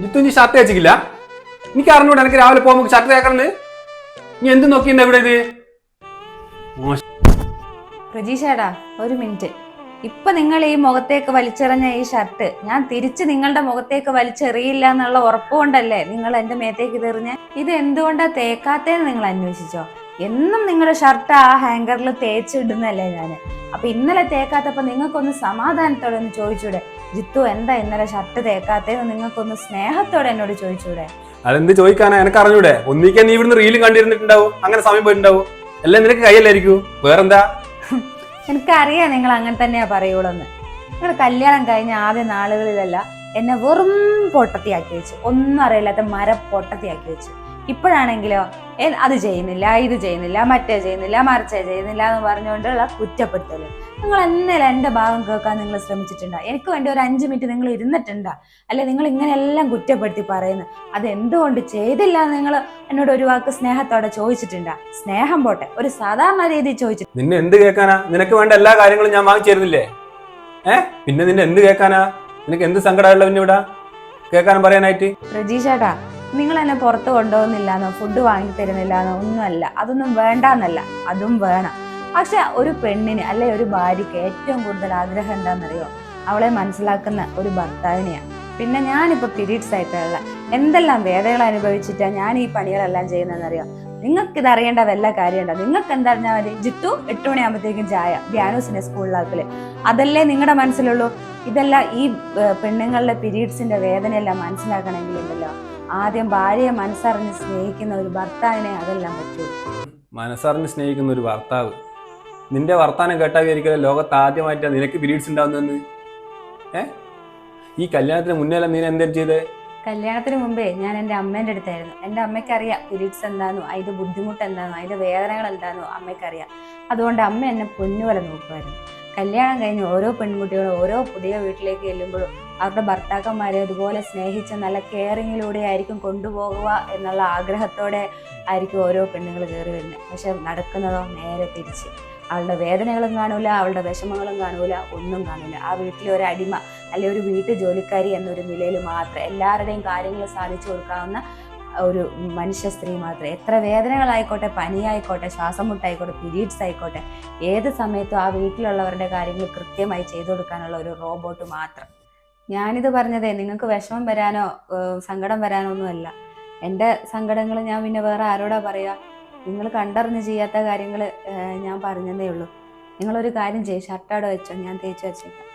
Jithu shirt വെച്ചിട്ടില്ല എനിക്ക് അറിഞ്ഞൂടെ എനിക്ക് രാവിലെ പോകുമ്പോൾ ഷർട്ട് തേക്കണെന്ന് നീ എന്ത് നോക്കിಯಿಂದ ഇവിടെ ഇത്? പ്രജീഷേടാ ഒരു മിനിറ്റ്. ഇപ്പൊ നിങ്ങൾ ഈ മുഖത്തേക്ക് വലിച്ചെറിഞ്ഞ ഈ ഷർട്ട് ഞാൻ തിരിച്ച് നിങ്ങളുടെ മുഖത്തേക്ക് വലിച്ചെറിയില്ല എന്നുള്ള ഉറപ്പുകൊണ്ടല്ലേ നിങ്ങൾ എന്റെ മേത്തേക്ക് ഇതെറിഞ്ഞ? ഇത് എന്തുകൊണ്ടാ തേക്കാത്തേന്ന് നിങ്ങൾ അന്വേഷിച്ചോ? എന്നും നിങ്ങളുടെ ഷർട്ട് ആ ഹാങ്കറിൽ തേച്ചിടുന്നല്ലേ ഞാൻ അപ്പൊ ഇന്നലെ തേക്കാത്തപ്പോ നിങ്ങൾക്കൊന്ന് സമാധാനത്തോടെ ഒന്ന് ചോദിച്ചൂടെ? ജിത്തു എന്താ ഇന്നലെ ഷർട്ട് തേക്കാത്തേന്ന് നിങ്ങൾക്കൊന്ന് സ്നേഹത്തോടെ എന്നോട് ചോദിച്ചൂടെ? അതെന്ത് ചോദിക്കാനാ? എനിക്ക് അറിഞ്ഞൂടെ ഒന്നിക്കാൻ നീ ഇവിടുന്ന് റീലും കണ്ടിരുന്നിട്ടുണ്ടാവും. അങ്ങനെ സമയം പോയിട്ടുണ്ടാവും. എല്ലാം നിനക്ക് കയ്യല്ലായിരിക്കും? വേറെന്താ? എനിക്കറിയാം നിങ്ങൾ അങ്ങനെ തന്നെയാ പറയുള്ളൂന്ന്. നിങ്ങൾ കല്യാണം കഴിഞ്ഞ ആദ്യ നാളുകളിലല്ല എന്നെ വെറും പൊട്ടത്തിയാക്കി വെച്ചു. ഒന്നും അറിയില്ലാത്ത മര പൊട്ടത്തിയാക്കി വെച്ചു. ഇപ്പോഴാണെങ്കിലോ അത് ചെയ്യുന്നില്ല ഇത് ചെയ്യുന്നില്ല മറ്റേ ചെയ്യുന്നില്ല മറിച്ചേ ചെയ്യുന്നില്ല എന്ന് പറഞ്ഞുകൊണ്ടുള്ള കുറ്റപ്പെടുത്തൽ നിങ്ങൾ എന്നേലും എന്റെ ഭാഗം കേൾക്കാൻ നിങ്ങൾ ശ്രമിച്ചിട്ടുണ്ടോ? എനിക്ക് വേണ്ടി ഒരു അഞ്ച് മിനിറ്റ് നിങ്ങൾ ഇരുന്നിട്ടുണ്ടോ? അല്ലെ നിങ്ങൾ ഇങ്ങനെയെല്ലാം കുറ്റപ്പെടുത്തി പറയുന്നു. അത് എന്തുകൊണ്ട് ചെയ്തില്ല എന്ന് നിങ്ങൾ എന്നോട് ഒരു വാക്ക് സ്നേഹത്തോടെ ചോദിച്ചിട്ടുണ്ടോ? സ്നേഹം പോട്ടെ ഒരു സാധാരണ രീതി ചോദിച്ചു നിന്നെ എന്ത് കേൾക്കാനാ? നിനക്ക് വേണ്ട എല്ലാ കാര്യങ്ങളും ഞാൻ വാങ്ങിച്ചിരുന്നില്ലേ ഏ? പിന്നെ നിന്നെ എന്ത് കേൾക്കാനാ? നിനക്ക് എന്ത് സങ്കടമുള്ള പിന്നെ ഇവിടെ കേൾക്കാനും പറയാനായിട്ട്? പ്രജീഷേട്ടാ നിങ്ങൾ എന്നെ പുറത്ത് കൊണ്ടുപോകുന്നില്ലെന്നോ ഫുഡ് വാങ്ങി തരുന്നില്ലെന്നോ ഒന്നുമല്ല. അതൊന്നും വേണ്ടാന്നല്ല. അതും വേണം. പക്ഷെ ഒരു പെണ്ണിന് അല്ലെ ഒരു ഭാര്യയ്ക്ക് ഏറ്റവും കൂടുതൽ ആഗ്രഹം എന്താണെന്നറിയോ അവളെ മനസ്സിലാക്കുന്ന ഒരു ഭർത്താവിനെയാണ് പിന്നെ ഞാനിപ്പോൾ പീരീഡ്സ് ആയിട്ടുള്ള എന്തെല്ലാം വേദനകൾ അനുഭവിച്ചിട്ടാണ് ഞാൻ ഈ പണികളെല്ലാം ചെയ്യുന്നതെന്നറിയോ? നിങ്ങൾക്ക് ഇത് അറിയേണ്ട വല്ല കാര്യമുണ്ടോ? നിങ്ങൾക്ക് എന്തറിഞ്ഞാൽ മതി. ജിത്തു എട്ട് മണിയാകുമ്പോഴത്തേക്കും ചായ ധ്യാനൂസിനെ സ്കൂളിലാക്കൽ. അതല്ലേ നിങ്ങളുടെ മനസ്സിലുള്ളൂ? ഇതെല്ലാം ഈ പെണ്ണുങ്ങളുടെ പീരീഡ്സിന്റെ വേദനയെല്ലാം മനസ്സിലാക്കണമെങ്കിൽ ഉണ്ടല്ലോ ആദ്യം ഭാര്യയെ മനസ്സറിഞ്ഞ് സ്നേഹിക്കുന്ന ഒരു ഭർത്താവിനെ അതെല്ലാം പറ്റൂ. മനസ്സറിഞ്ഞ് സ്നേഹിക്കുന്ന ഒരു ഭർത്താവ്. നിന്റെ വർത്താനം കേട്ടാ വിചാരിക്കല ലോകത്ത് ആദ്യമായിട്ടാണ് നിനക്ക് പീരീഡ്സ് ഉണ്ടാവുന്നതെന്ന്? ഏ? ഈ കല്യാണത്തിന് മുന്നേ നീ എന്തേലും ചെയ്തേ? കല്യാണത്തിന് മുമ്പേ ഞാൻ എന്റെ അമ്മേന്റെ അടുത്തായിരുന്നു. എന്റെ അമ്മയ്ക്ക് അറിയാം പീരീഡ്സ് എന്താണോ അതിന്റെ ബുദ്ധിമുട്ട് എന്താണോ അതിന്റെ വേദനകൾ എന്താണോ അമ്മയ്ക്കറിയാം. അതുകൊണ്ട് അമ്മ എന്നെ പൊന്നുപോലെ നോക്കുമായിരുന്നു. കല്യാണം കഴിഞ്ഞ് ഓരോ പെൺകുട്ടികളും ഓരോ പുതിയ വീട്ടിലേക്ക് ചെല്ലുമ്പോഴും അവരുടെ ഭർത്താക്കന്മാരെ അതുപോലെ സ്നേഹിച്ച് നല്ല കെയറിങ്ങിലൂടെ ആയിരിക്കും കൊണ്ടുപോകുക എന്നുള്ള ആഗ്രഹത്തോടെ ആയിരിക്കും ഓരോ പെണ്ണുങ്ങൾ കയറി വരുന്നത്. പക്ഷെ നടക്കുന്നതോ നേരെ തിരിച്ച്. അവളുടെ വേദനകളും കാണൂല അവളുടെ വിഷമങ്ങളും കാണൂല ഒന്നും കാണൂല. ആ വീട്ടിലെ ഒരു അടിമ അല്ലെ ഒരു വീട്ടു ജോലിക്കാരി എന്നൊരു നിലയിൽ മാത്രം എല്ലാവരുടെയും കാര്യങ്ങൾ സാധിച്ചു കൊടുക്കാവുന്ന ഒരു മനുഷ്യ സ്ത്രീ മാത്രം. എത്ര വേദനകളായിക്കോട്ടെ പനിയായിക്കോട്ടെ ശ്വാസം മുട്ടായിക്കോട്ടെ പീരീഡ്സ് ആയിക്കോട്ടെ ഏത് സമയത്തും ആ വീട്ടിലുള്ളവരുടെ കാര്യങ്ങൾ കൃത്യമായി ചെയ്തു കൊടുക്കാനുള്ള ഒരു റോബോട്ട് മാത്രം. ഞാനിത് പറഞ്ഞതേ നിങ്ങൾക്ക് വിഷമം വരാനോ സങ്കടം വരാനോ ഒന്നുമല്ല എന്റെ സങ്കടങ്ങൾ ഞാൻ പിന്നെ വേറെ ആരോടാ പറയുക നിങ്ങൾ കണ്ടറിഞ്ഞ് ചെയ്യാത്ത കാര്യങ്ങൾ ഞാൻ പറഞ്ഞതേ ഉള്ളൂ. നിങ്ങളൊരു കാര്യം ചെയ്യും ഷർട്ടാടോ വെച്ചോ ഞാൻ തേച്ച് വെച്ചേക്കാം.